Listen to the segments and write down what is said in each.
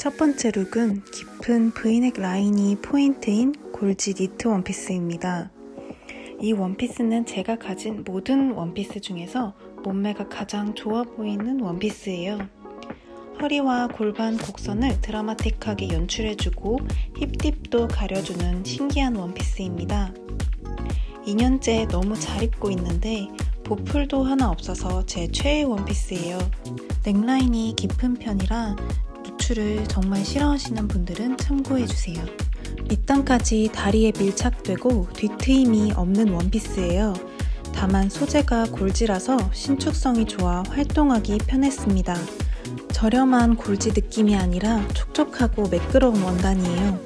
첫 번째 룩은 깊은 브이넥 라인이 포인트인 골지 니트 원피스입니다. 이 원피스는 제가 가진 모든 원피스 중에서 몸매가 가장 좋아 보이는 원피스예요. 허리와 골반 곡선을 드라마틱하게 연출해주고 힙딥도 가려주는 신기한 원피스입니다. 2년째 너무 잘 입고 있는데 보풀도 하나 없어서 제 최애 원피스예요. 넥라인이 깊은 편이라 노출을 정말 싫어하시는 분들은 참고해주세요. 밑단까지 다리에 밀착되고 뒤트임이 없는 원피스예요. 다만 소재가 골지라서 신축성이 좋아 활동하기 편했습니다. 저렴한 골지 느낌이 아니라 촉촉하고 매끄러운 원단이에요.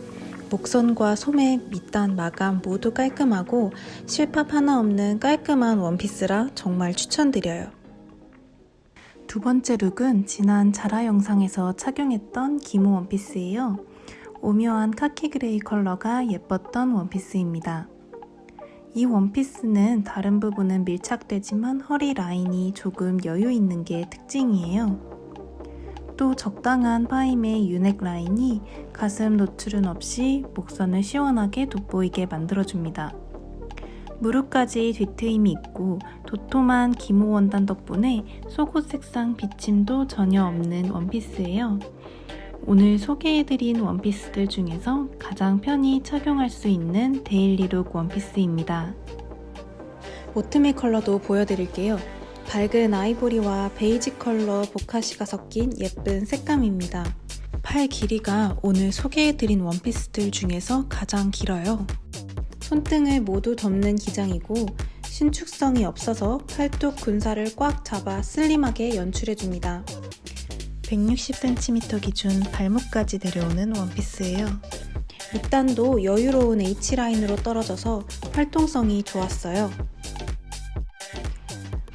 목선과 소매, 밑단, 마감 모두 깔끔하고 실밥 하나 없는 깔끔한 원피스라 정말 추천드려요. 두 번째 룩은 지난 자라 영상에서 착용했던 기모 원피스예요. 오묘한 카키 그레이 컬러가 예뻤던 원피스입니다. 이 원피스는 다른 부분은 밀착되지만 허리 라인이 조금 여유 있는 게 특징이에요. 또 적당한 파임의 유넥 라인이 가슴 노출은 없이 목선을 시원하게 돋보이게 만들어줍니다. 무릎까지 뒤트임이 있고 도톰한 기모 원단 덕분에 속옷 색상 비침도 전혀 없는 원피스예요. 오늘 소개해드린 원피스들 중에서 가장 편히 착용할 수 있는 데일리룩 원피스입니다. 보트미 컬러도 보여드릴게요. 밝은 아이보리와 베이지 컬러 보카시가 섞인 예쁜 색감입니다. 팔 길이가 오늘 소개해드린 원피스들 중에서 가장 길어요. 손등을 모두 덮는 기장이고 신축성이 없어서 팔뚝 군살을 꽉 잡아 슬림하게 연출해줍니다. 160cm 기준 발목까지 내려오는 원피스예요. 밑단도 여유로운 H라인으로 떨어져서 활동성이 좋았어요.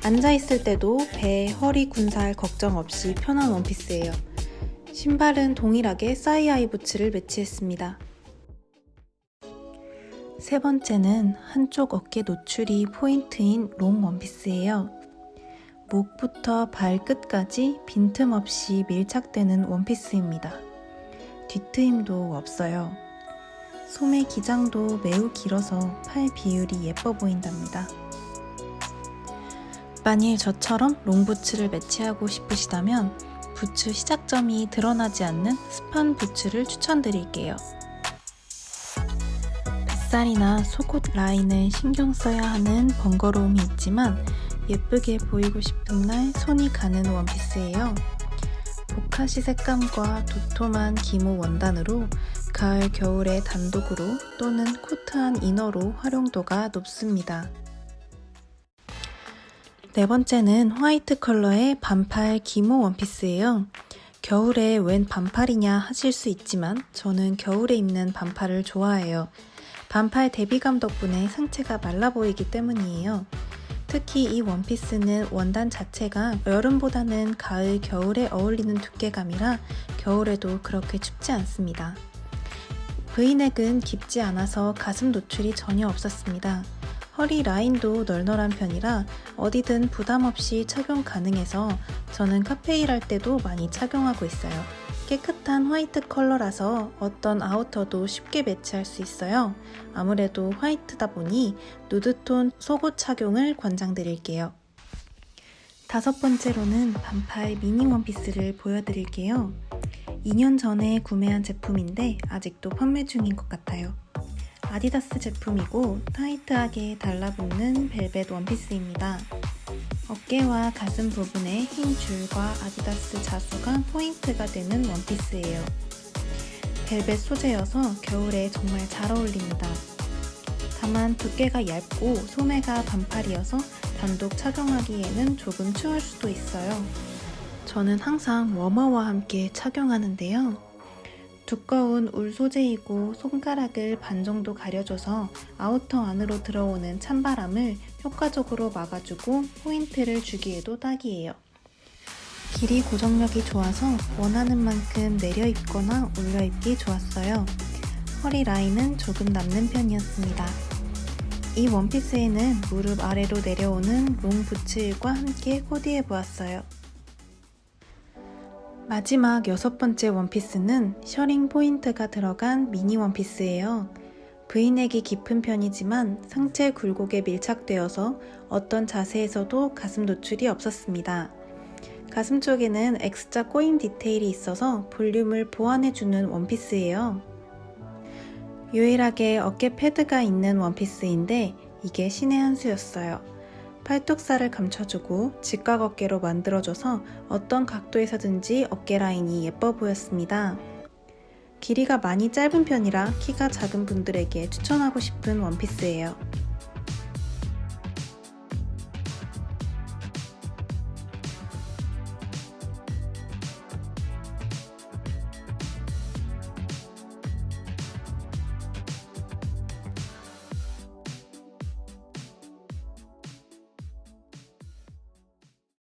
앉아있을 때도 배, 허리 군살 걱정 없이 편한 원피스예요. 신발은 동일하게 사이아이 부츠를 매치했습니다. 세 번째는 한쪽 어깨 노출이 포인트인 롱 원피스예요. 목부터 발끝까지 빈틈없이 밀착되는 원피스입니다. 뒤트임도 없어요. 소매 기장도 매우 길어서 팔 비율이 예뻐 보인답니다. 만일 저처럼 롱부츠를 매치하고 싶으시다면 부츠 시작점이 드러나지 않는 스판 부츠를 추천드릴게요. 뱃살이나 속옷 라인을 신경 써야 하는 번거로움이 있지만 예쁘게 보이고 싶은 날 손이 가는 원피스예요. 보카시 색감과 도톰한 기모 원단으로 가을, 겨울에 단독으로 또는 코트한 이너로 활용도가 높습니다. 네 번째는 화이트 컬러의 반팔 기모 원피스예요. 겨울에 웬 반팔이냐 하실 수 있지만 저는 겨울에 입는 반팔을 좋아해요. 반팔 대비감 덕분에 상체가 말라 보이기 때문이에요. 특히 이 원피스는 원단 자체가 여름보다는 가을, 겨울에 어울리는 두께감이라 겨울에도 그렇게 춥지 않습니다. 브이넥은 깊지 않아서 가슴 노출이 전혀 없었습니다. 허리 라인도 널널한 편이라 어디든 부담 없이 착용 가능해서 저는 카페 일 할 때도 많이 착용하고 있어요. 깨끗한 화이트 컬러라서 어떤 아우터도 쉽게 매치할 수 있어요. 아무래도 화이트다 보니 누드톤 속옷 착용을 권장드릴게요. 다섯 번째로는 반팔 미니 원피스를 보여드릴게요. 2년 전에 구매한 제품인데 아직도 판매 중인 것 같아요. 아디다스 제품이고 타이트하게 달라붙는 벨벳 원피스입니다. 어깨와 가슴 부분에 흰 줄과 아디다스 자수가 포인트가 되는 원피스예요. 벨벳 소재여서 겨울에 정말 잘 어울립니다. 다만 두께가 얇고 소매가 반팔이어서 단독 착용하기에는 조금 추울 수도 있어요. 저는 항상 워머와 함께 착용하는데요. 두꺼운 울 소재이고 손가락을 반 정도 가려줘서 아우터 안으로 들어오는 찬바람을 효과적으로 막아주고 포인트를 주기에도 딱이에요. 길이 고정력이 좋아서 원하는 만큼 내려 입거나 올려 입기 좋았어요. 허리 라인은 조금 남는 편이었습니다. 이 원피스에는 무릎 아래로 내려오는 롱 부츠일과 함께 코디해 보았어요. 마지막 여섯 번째 원피스는 셔링 포인트가 들어간 미니 원피스예요. V넥이 깊은 편이지만 상체 굴곡에 밀착되어서 어떤 자세에서도 가슴 노출이 없었습니다. 가슴 쪽에는 X자 꼬임 디테일이 있어서 볼륨을 보완해주는 원피스예요. 유일하게 어깨 패드가 있는 원피스인데 이게 신의 한 수였어요. 팔뚝살을 감춰주고 직각 어깨로 만들어줘서 어떤 각도에서든지 어깨 라인이 예뻐 보였습니다. 길이가 많이 짧은 편이라 키가 작은 분들에게 추천하고 싶은 원피스예요.